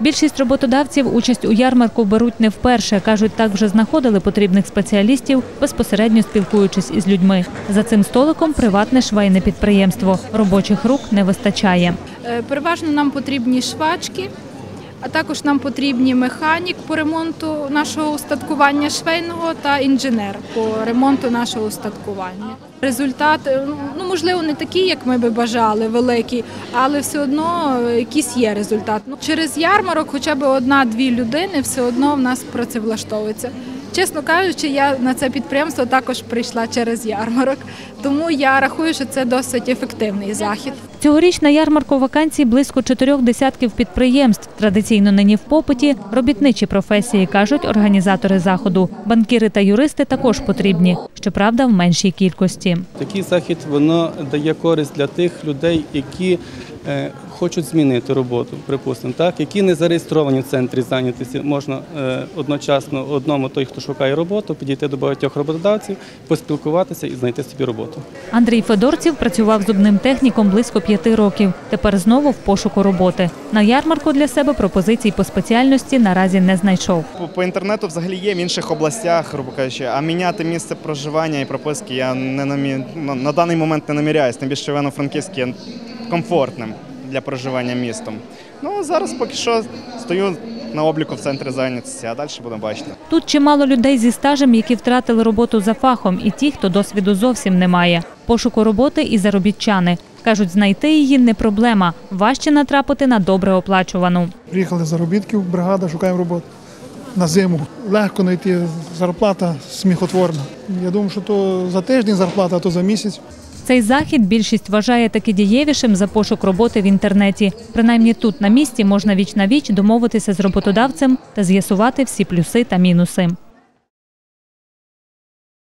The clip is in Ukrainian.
Більшість роботодавців участь у ярмарку беруть не вперше. кажуть, так вже знаходили потрібних спеціалістів, безпосередньо спілкуючись із людьми. За цим столиком приватне швейне підприємство. Робочих рук не вистачає. Е, Переважно нам потрібні швачки, а також нам потрібні механік по ремонту нашого устаткування швейного та інженер по ремонту нашого устаткування. Результат, е, ну можливо, не такий, як ми би бажали, великий, але все одно е, якийсь є результат. Ну, через ярмарок хоча б одна-дві людини все одно в нас працевлаштовується. Чесно кажучи, я на це підприємство також прийшла через ярмарок, тому я рахую, що це досить ефективний захід. Цьогоріч на ярмарку вакансій близько чотирьох десятків підприємств. Традиційно нині в попиті робітничі професії, кажуть організатори заходу. Банкіри та юристи також потрібні, щоправда, в меншій кількості. Такий захід воно дає користь для тих людей, які хочуть змінити роботу, припустимо, так, які не зареєстровані в центрі зайнятості. Можна е, одночасно одному той, хто шукає роботу, підійти до багатьох роботодавців, поспілкуватися і знайти собі роботу. Андрій Федорців працював зубним техніком близько п'яти років. Тепер знову в пошуку роботи. На ярмарку для себе пропозицій по спеціальності наразі не знайшов. По, інтернету взагалі є в інших областях, грубо кажучи, а міняти місце проживання і прописки я не намі... на даний момент не наміряюсь. Тим більше Івано-Франківськ є комфортним для проживання містом. Ну зараз поки що стою на обліку в центрі зайнятості, а далі будемо бачити. Тут чимало людей зі стажем, які втратили роботу за фахом, і ті, хто досвіду зовсім не має. Пошуку роботи і заробітчани. Кажуть, знайти її не проблема. Важче натрапити на добре оплачувану. Приїхали заробітків, бригада, шукаємо роботу на зиму. Легко знайти зарплата сміхотворна. Я думаю, що то за тиждень зарплата, а то за місяць. Цей захід більшість вважає таки дієвішим за пошук роботи в інтернеті. Принаймні тут на місці можна віч на віч домовитися з роботодавцем та з'ясувати всі плюси та мінуси.